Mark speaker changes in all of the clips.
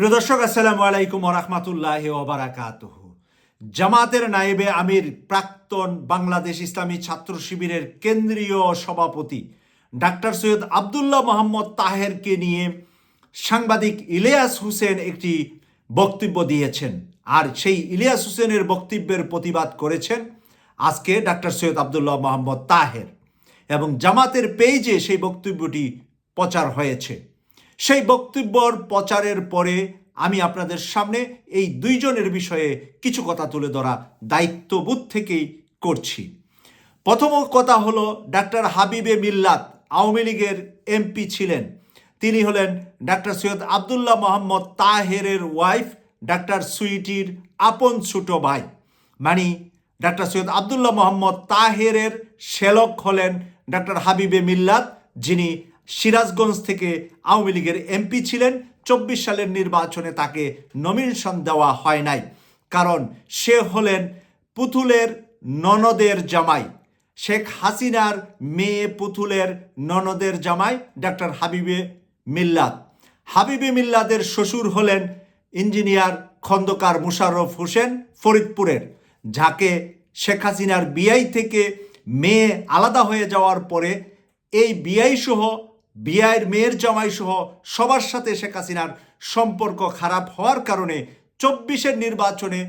Speaker 1: প্রিয় দর্শক, আসসালামু আলাইকুম রহমতুল্লাহ ওবরাকাত জামাতের নায়েবে আমির, প্রাক্তন বাংলাদেশ ইসলামী ছাত্র শিবিরের কেন্দ্রীয় সভাপতি ডাক্তার সৈয়দ আবদুল্লাহ মোহাম্মদ তাহেরকে নিয়ে সাংবাদিক ইলিয়াস হোসেন একটি বক্তব্য দিয়েছেন। আর সেই ইলিয়াস হোসেনের বক্তব্যের প্রতিবাদ করেছেন আজকে ডাক্তার সৈয়দ আবদুল্লাহ মোহাম্মদ তাহের। এবং জামাতের পেজে সেই বক্তব্যটি প্রচার হয়েছে। সেই বক্তব্যর প্রচারের পরে আমি আপনাদের সামনে এই দুইজনের বিষয়ে কিছু কথা তুলে ধরা দায়িত্ববোধ থেকেই করছি। প্রথম কথা হলো ডাক্তার হাবিবে মিল্লাত, আওয়ামী লীগের এমপি ছিলেন। তিনি হলেন ডাক্তার সৈয়দ আবদুল্লাহ মোহাম্মদ তাহেরের ওয়াইফ, ডাক্তার সুইটির আপন ছোট ভাই। মানে ডাক্তার সৈয়দ আবদুল্লাহ মোহাম্মদ তাহেরের শ্যালক হলেন ডাক্তার হাবিবে মিল্লাত, যিনি সিরাজগঞ্জ থেকে আওয়ামী লীগের এমপি ছিলেন। চব্বিশ সালের নির্বাচনে তাকে নমিনেশন দেওয়া হয় নাই। কারণ সে হলেন পুতুলের ননদের জামাই। শেখ হাসিনার মেয়ে পুতুলের ননদের জামাই ডাক্তার হাবিবে মিল্লাত। হাবিবে মিল্লাদের শ্বশুর হলেন ইঞ্জিনিয়ার খন্দকার মুশাররফ হোসেন ফরিদপুরের, যাকে শেখ হাসিনার বিআই থেকে মেয়ে আলাদা হয়ে যাওয়ার পরে এই বিআই সহ বিআইয়ের মেয়ের জামাই সহ সবার সাথে শেখ হাসিনার সম্পর্ক খারাপ হওয়ার কারণে চব্বিশের নির্বাচনে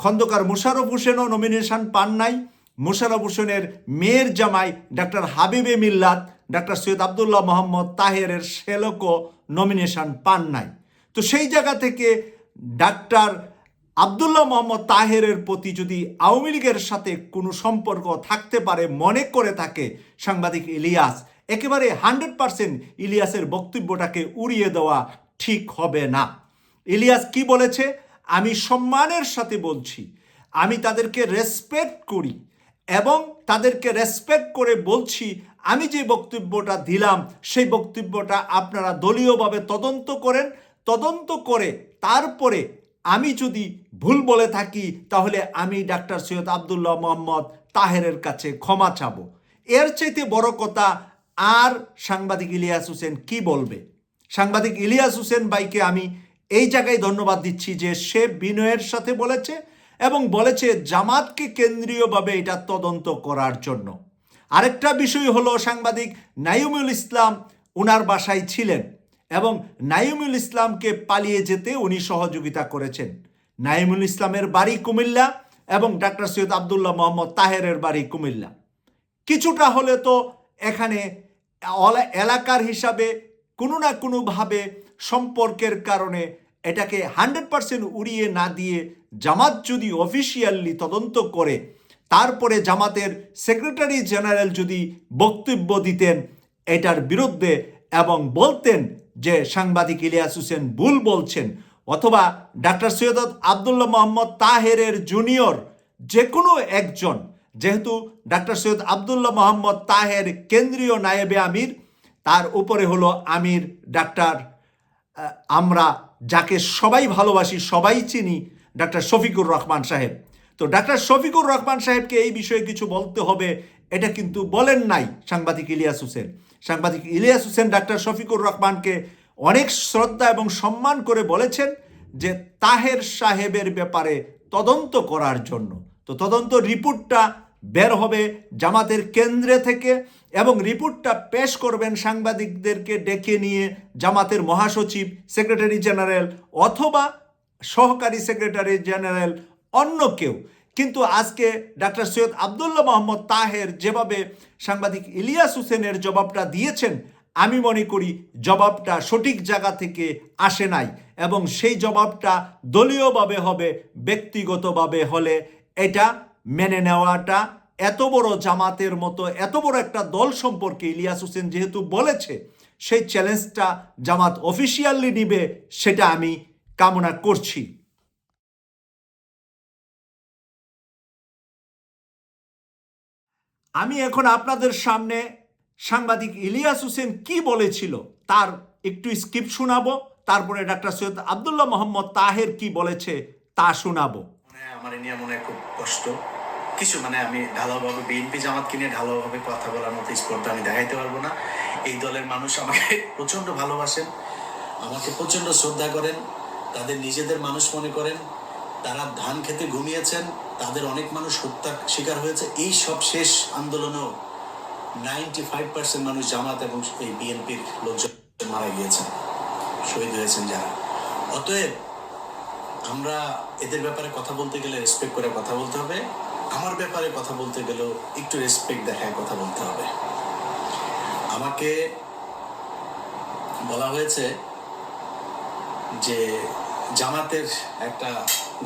Speaker 1: খন্দকার মুশারফ হোসেনও নমিনেশন পান নাই। মুশারফ হোসেনের মেয়ের জামাই ডাক্তার হাবিবে মিল্লাত, ডাক্তার সৈয়দ আবদুল্লাহ মোহাম্মদ তাহেরের শেলকও নমিনেশন পান নাই। তো সেই জায়গা থেকে ডাক্তার আবদুল্লাহ মোহাম্মদ তাহেরের প্রতি যদি আওয়ামী লীগের সাথে কোনো সম্পর্ক থাকতে পারে, মনে করে থাকে সাংবাদিক ইলিয়াস একেবারে হান্ড্রেড পারসেন্ট ইলিয়াসের বক্তব্যটাকে উড়িয়ে দেওয়া ঠিক হবে না। ইলিয়াস কি বলেছে? আমি সম্মানের সাথে বলছি। আমি তাদেরকে রেসপেক্ট করি এবং তাদেরকে রেসপেক্ট করে বলছি, আমি যে বক্তব্যটা দিলাম, সেই বক্তব্যটা আপনারা দলীয়ভাবে তদন্ত করেন। তদন্ত করে তারপরে আমি যদি ভুল বলে থাকি, তাহলে আমি ডাক্তার সৈয়দ আবদুল্লাহ মোহাম্মদ তাহেরের কাছে ক্ষমা চাবো। এর চাইতে বড় কথা আর সাংবাদিক ইলিয়াস হোসেন কি বলবে? সাংবাদিক ইলিয়াস হোসেন ভাইকে আমি এই জায়গায় ধন্যবাদ দিচ্ছি যে সে বিনয়ের সাথে বলেছে এবং বলেছে জামাতকে কেন্দ্রীয়ভাবে এটা তদন্ত করার জন্য। আরেকটা বিষয় হলো সাংবাদিক নাইমুল ইসলাম ওনার বাসায় ছিলেন এবং নাইমুল ইসলামকে পালিয়ে যেতে উনি সহযোগিতা করেছেন। নাইমুল ইসলামের বাড়ি কুমিল্লা এবং ডাক্তার সৈয়দ আবদুল্লাহ মোহাম্মদ তাহেরের বাড়ি কুমিল্লা। কিছুটা হলে তো এখানে এলাকার হিসাবে কোনো না কোনোভাবে সম্পর্কের কারণে এটাকে হান্ড্রেড পার্সেন্ট উড়িয়ে না দিয়ে জামাত যদি অফিসিয়ালি তদন্ত করে, তারপরে জামাতের সেক্রেটারি জেনারেল যদি বক্তব্য দিতেন এটার বিরুদ্ধে এবং বলতেন যে সাংবাদিক ইলিয়াস হোসেন ভুল বলছেন অথবা ডাক্তার সৈয়দ আবদুল্লাহ মোহাম্মদ তাহেরের জুনিয়র যে কোনো একজন যেহেতু ডাক্তার সৈয়দ আবদুল্লাহ মোহাম্মদ তাহের কেন্দ্রীয় নায়েবে আমির, তার উপরে হলো আমির ডাক্তার আমরা যাকে সবাই ভালোবাসি, সবাই চিনি, ডাক্তার শফিকুর রহমান সাহেব। তো ডাক্তার শফিকুর রহমান সাহেবকে এই বিষয়ে কিছু বলতে হবে, এটা কিন্তু বলেন নাই সাংবাদিক ইলিয়াস হোসেন। সাংবাদিক ইলিয়াস হোসেন ডাক্তার শফিকুর রহমানকে অনেক শ্রদ্ধা এবং সম্মান করে বলেছেন যে তাহের সাহেবের ব্যাপারে তদন্ত করার জন্য। তো তদন্ত রিপোর্টটা বের হবে জামাতের কেন্দ্রে থেকে এবং রিপোর্টটা পেশ করবেন সাংবাদিকদেরকে ডেকে নিয়ে জামাতের মহাসচিব, সেক্রেটারি জেনারেল অথবা সহকারী সেক্রেটারি জেনারেল অন্য কেউ। কিন্তু আজকে ডাক্তার সৈয়দ আবদুল্লাহ মোহাম্মদ তাহের যেভাবে সাংবাদিক ইলিয়াস হোসেনের জবাবটা দিয়েছেন, আমি মনে করি জবাবটা সঠিক জায়গা থেকে আসে নাই এবং সেই জবাবটা দলীয়ভাবে হবে, ব্যক্তিগতভাবে হলে এটা মেনে নেওয়াটা এত বড় জামাতের মতো, এত বড় একটা দল সম্পর্কে ইলিয়াস হোসেন যেহেতু বলেছে, সেই চ্যালেঞ্জটা জামাত অফিসিয়ালি নিবে, সেটা আমি কামনা করছি। আমি এখন আপনাদের সামনে সাংবাদিক ইলিয়াস হোসেন কি বলেছিল, তার একটু স্কিপ শোনাবো, তারপরে ডাক্তার সৈয়দ আবদুল্লাহ মোহাম্মদ তাহের কি বলেছে, তা শোনাবো।
Speaker 2: আমার নিয়ে মনে খুব কষ্ট। কিছু মানে আমি ঢালাওভাবে বিএনপি জামাতকে নিয়ে ঢালাওভাবে কথা বলার মতো স্পর্ধা আমি দেখাইতে পারব না। এই দলের মানুষ আমাকে প্রচণ্ড ভালোবাসেন, আমাকে প্রচণ্ড শ্রদ্ধা করেন, তাদের নিজেদের মানুষ মনে করেন, তারা ধান খেতে ঘুমিয়েছেন, তাদের অনেক মানুষ হত্যার শিকার হয়েছে। এই সব শেষ আন্দোলনেও নাইনটি ফাইভ পার্সেন্ট মানুষ জামাত এবং এই বিএনপির লোকজন মারা গিয়েছেন, শহীদ হয়েছেন যারা। অতএব আমরা এদের ব্যাপারে কথা বলতে গেলে রেসপেক্ট করে কথা বলতে হবে। আমার ব্যাপারে কথা বলতে গেলেও একটু রেসপেক্ট দেখায় কথা বলতে হবে। আমাকে বলা হয়েছে যে জামাতের একটা,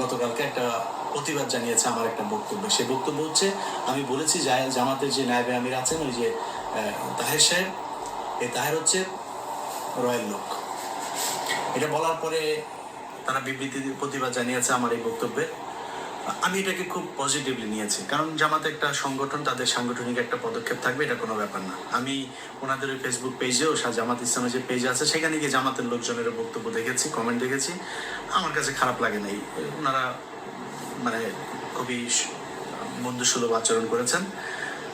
Speaker 2: গতকালকে একটা প্রতিবাদ জানিয়েছে আমার একটা বক্তব্য। সেই বক্তব্য হচ্ছে, আমি বলেছি জামাতের যে নায়বে আমির আছেন, ওই যে তাহের সাহেব, এই তাহের হচ্ছে রয়্যাল লোক। এটা বলার পরে তারা বিবৃতি প্রতিবাদ জানিয়েছে আমার এই বক্তব্যে। আমি এটাকে খুব পজিটিভলি নিয়েছি। কারণ জামাত একটা সংগঠন, তাদের সাংগঠনিক একটা পদক্ষেপ থাকবে, এটা কোনো ব্যাপার না। আমি ওনাদের ওই ফেসবুক পেজেও জামাত ইসলামের যে পেজ আছে, সেখানে গিয়ে জামাতের লোকজনের বক্তব্য দেখেছি কমেন্ট দেখেছি। আমার কাছে খারাপ লাগে নাই ওনারা মানে খুবই বন্ধুসুলভ আচরণ করেছেন।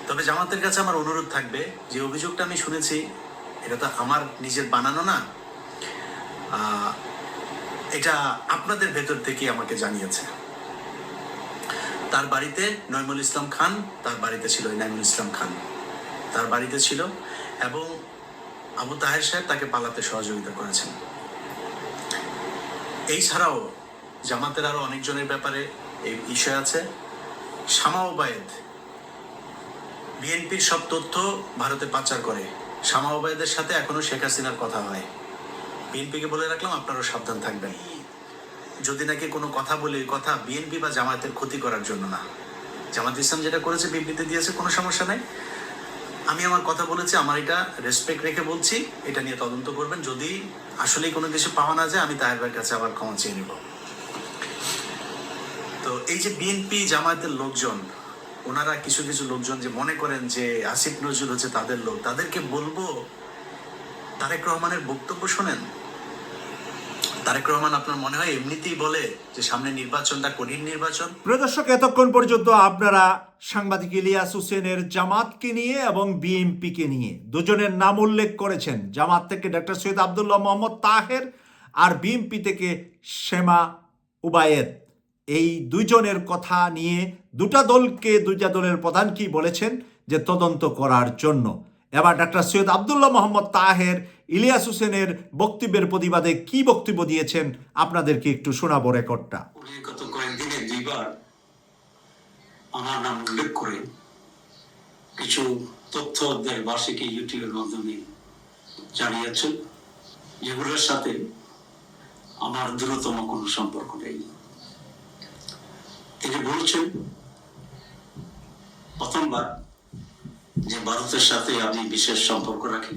Speaker 2: তবে জামাতের কাছে আমার অনুরোধ থাকবে, যে অভিযোগটা আমি শুনেছি, এটা তো আমার নিজের বানানো না। এটা আপনাদের ভেতর থেকে আমাকে জানিয়েছে। তার বাড়িতে নয়মুল ইসলাম খান, তার বাড়িতে ছিল এই নাইমুল ইসলাম খান। তার বাড়িতে ছিল এবং আবু তাহের সাহেব তাকে পালাতে সহযোগিতা করেছেন। এই ছাড়াও জামাতের আরও অনেকজনের ব্যাপারে এই বিষয় আছে। শামা ওবায়েদ, বিএনপির সব তথ্য ভারতে পাচার করে। শামা ওবায়েদের সাথে এখনও শেখ হাসিনার কথা হয়। বিএনপিকে বলে রাখলাম, আপনারাও সাবধান থাকবেন। যদি নাকি কোনো কথা বলে কথা বিএনপি বা জামায়াতের ক্ষতি করার জন্য না। জামাত ইসলাম যেটা করেছে, বিবৃতি দিয়েছে, কোনো সমস্যা নাই। আমি আমার কথা বলেছি, আমার এটা রেসপেক্ট রেখে বলছি, এটা নিয়ে তদন্ত করবেন। যদি আসলেই কোনো কিছু পাওয়া না যায়, আমি তাহের কাছে আবার ক্ষমা চেয়ে নিব। তো এই যে বিএনপি জামায়াতের লোকজন, ওনারা কিছু কিছু লোকজন যে মনে করেন যে আসিফ নজরুল হচ্ছে তাদের লোক, তাদেরকে বলব, তারেক রহমানের বক্তব্য শোনেন। তারেক রহমান আপনার মনে হয় এমনিতেই বলে যে সামনে নির্বাচনটা কঠিন নির্বাচন?
Speaker 1: প্রিয় দর্শক, এতক্ষণ পর্যন্ত আপনারা সাংবাদিক ইলিয়াস হোসেনের জামাতকে নিয়ে এবং বিএনপিকে নিয়ে দুজনের নাম উল্লেখ করেছেন। জামাত থেকে ডক্টর সৈয়দ আবদুল্লাহ মোহাম্মদ তাহের আর বিএনপি থেকে শেমা উবায়েদ। এই দুইজনের কথা নিয়ে দুটা দলকে দুইটা দলের প্রধান কি বলেছেন যে তদন্ত করার জন্য। এবার ডাক্তার সৈয়দ আবদুল্লাহ মোহাম্মদ তাহের ইলিয়াস হোসেনের বক্তব্যের প্রতিবাদে কি বক্তব্য দিয়েছেন? আপনাদেরকে একটু শোনাবো রেকর্ডটা।
Speaker 3: গত আমার নাম উল্লেখ করে কিছু তথ্য দেশবাসীকে ইউটিউবের মাধ্যমে জানিয়েছেন, যেগুলোর সাথে আমার দূরতম কোনো সম্পর্ক নেই। তিনি বলছেন, প্রথমবার যে ভারতের সাথে আমি বিশেষ সম্পর্ক রাখি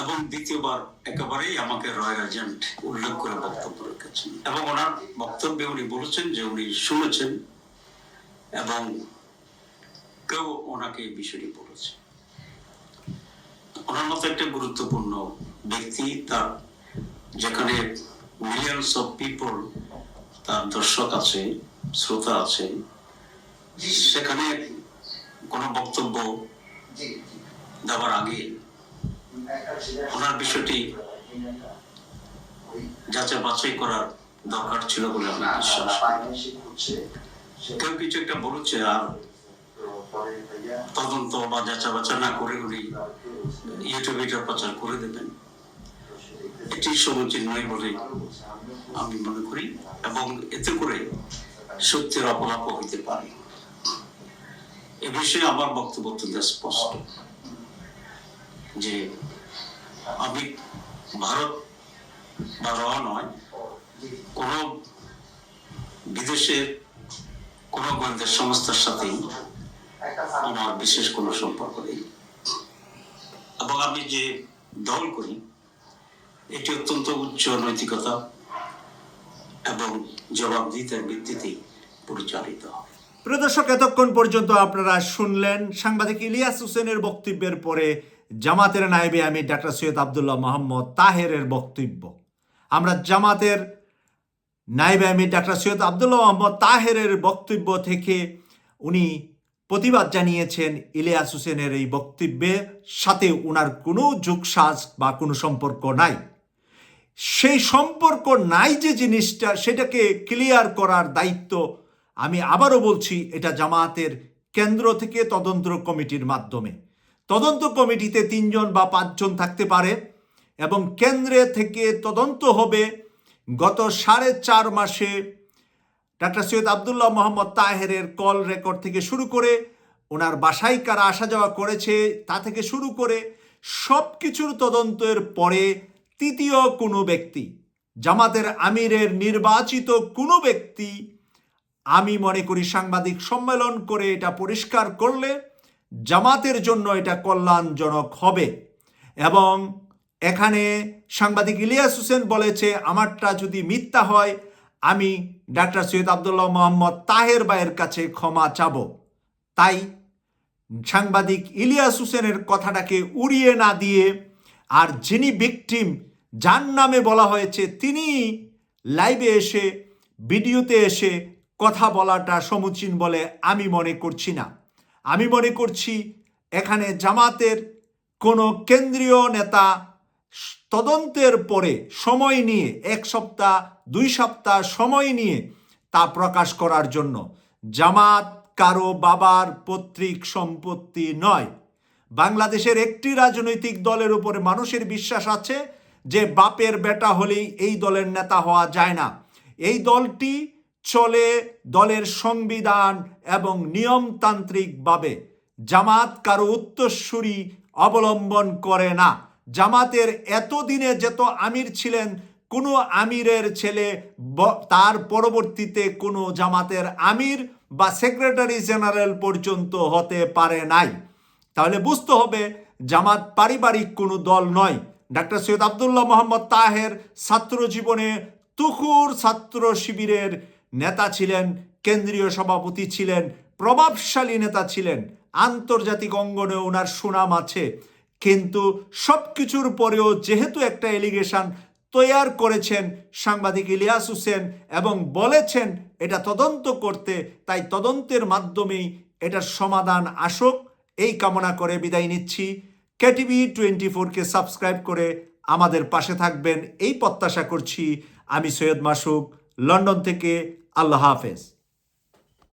Speaker 3: এবং দ্বিতীয়বার একেবারেই আমাকে রয়্যাল এজেন্ট উল্লেখ করে বক্তব্য রেখেছেন। এবং ওনার বক্তব্যে উনি বলেছেন যে উনি শুনেছেন এবং কেউ ওনাকে এই বিষয়টি বলেছে। ওনার মতো একটা গুরুত্বপূর্ণ ব্যক্তি তার যেখানে মিলিয়নস অফ পিপল তার দর্শক আছে শ্রোতা আছে সেখানে কোনো বক্তব্য দেওয়ার আগে ওনার বিষয়টি যাচাই বাছাই করার দরকার ছিল বলে আমি বিশ্বাস? কেউ কিছু একটা আর তদন্ত বা যাচা বাছা না করে উনি ইউটিউবে এটা প্রচার করে দেবেন। এটি সমীচীন নয় বলে আমি মনে করি এবং এতে করে সত্যের অপলাপ হইতে পারে। এ বিষয়ে আমার বক্তব্য স্পষ্ট যে ভারত বা র নয়, কোন বিদেশের কোন গোয়েন্দা সংস্থার সাথেই আমার বিশেষ কোনো সম্পর্ক নেই। এবং আমি যে দল করি, এটি অত্যন্ত উচ্চ নৈতিকতা এবং জবাবদিহিতার ভিত্তিতে পরিচালিত
Speaker 1: প্রিয় এতক্ষণ পর্যন্ত আপনারা শুনলেন সাংবাদিক ইলিয়াস হোসেনের বক্তব্যের পরে জামাতের নায়েবে আমি ডাক্তার সৈয়দ আবদুল্লাহ মোহাম্মদ তাহেরের বক্তব্য। আমরা জামাতের নায়েবে আমি ডাক্তার সৈয়দ আবদুল্লাহ মোহাম্মদ তাহেরের বক্তব্য থেকে উনি প্রতিবাদ জানিয়েছেন ইলিয়াস হোসেনের এই বক্তব্যের সাথে ওনার কোনো যোগসাজ বা কোনো সম্পর্ক নাই। সেই সম্পর্ক নাই যে জিনিসটা, সেটাকে ক্লিয়ার করার দায়িত্ব আমি আবারও বলছি, এটা জামায়াতের কেন্দ্র থেকে তদন্ত কমিটির মাধ্যমে। তদন্ত কমিটিতে তিনজন বা পাঁচজন থাকতে পারে এবং কেন্দ্রে থেকে তদন্ত হবে গত সাড়ে চার মাসে। ডাক্তার সৈয়দ আবদুল্লাহ মোহাম্মদ তাহেরের কল রেকর্ড থেকে শুরু করে ওনার বাসায় কারা আসা যাওয়া করেছে তা থেকে শুরু করে সব কিছুর তদন্তের পরে তৃতীয় কোনো ব্যক্তি, জামাতের আমিরের নির্বাচিত কোনো ব্যক্তি, আমি মনে করি সাংবাদিক সম্মেলন করে এটা পরিষ্কার করলে জামাতের জন্য এটা কল্যাণজনক হবে। এবং এখানে সাংবাদিক ইলিয়াস হোসেন বলেছে, আমারটা যদি মিথ্যা হয়, আমি ডাক্তার সৈয়দ আবদুল্লাহ মোহাম্মদ তাহের ভাইয়ের কাছে ক্ষমা চাব। তাই সাংবাদিক ইলিয়াস হোসেনের কথাটাকে উড়িয়ে না দিয়ে আর যিনি ভিকটিম যার নামে বলা হয়েছে, তিনি লাইভে এসে ভিডিওতে এসে কথা বলাটা সমুচীন বলে আমি মনে করছি না। আমি মনে করছি এখানে জামাতের কোনো কেন্দ্রীয় নেতা তদন্তের পরে সময় নিয়ে, এক সপ্তাহ, দুই সপ্তাহ সময় নিয়ে তা প্রকাশ করার জন্য। জামাত কারও বাবার পৈতৃক সম্পত্তি নয়। বাংলাদেশের একটি রাজনৈতিক দলের উপরে মানুষের বিশ্বাস আছে যে বাপের বেটা হলেই এই দলের নেতা হওয়া যায় না। এই দলটি চলে দলের সংবিধান এবং নিয়মতান্ত্রিকভাবে জামাত কারও উত্তরসূরি অবলম্বন করে না। জামাতের এতদিনে যত আমির ছিলেন, কোনো আমিরের ছেলে তার পরবর্তীতে কোনো জামাতের আমির বা সেক্রেটারি জেনারেল পর্যন্ত হতে পারে নাই। তাহলে বুঝতে হবে, জামাত পারিবারিক কোনো দল নয়। ডাক্তার সৈয়দ আবদুল্লাহ মোহাম্মদ তাহের ছাত্র জীবনে তুখুর ছাত্র শিবিরের নেতা ছিলেন, কেন্দ্রীয় সভাপতি ছিলেন, প্রভাবশালী নেতা ছিলেন, আন্তর্জাতিক অঙ্গনে ওনার সুনাম আছে। কিন্তু সব কিছুর পরেও যেহেতু একটা এলিগেশন তৈয়ার করেছেন সাংবাদিক ইলিয়াস হোসেন এবং বলেছেন এটা তদন্ত করতে, তাই তদন্তের মাধ্যমেই এটার সমাধান আসুক, এই কামনা করে বিদায় নিচ্ছি। কেটিভি টোয়েন্টি ফোরকে সাবস্ক্রাইব করে আমাদের পাশে থাকবেন, এই প্রত্যাশা করছি। আমি সৈয়দ মাসুক, লন্ডন থেকে الله حافظ.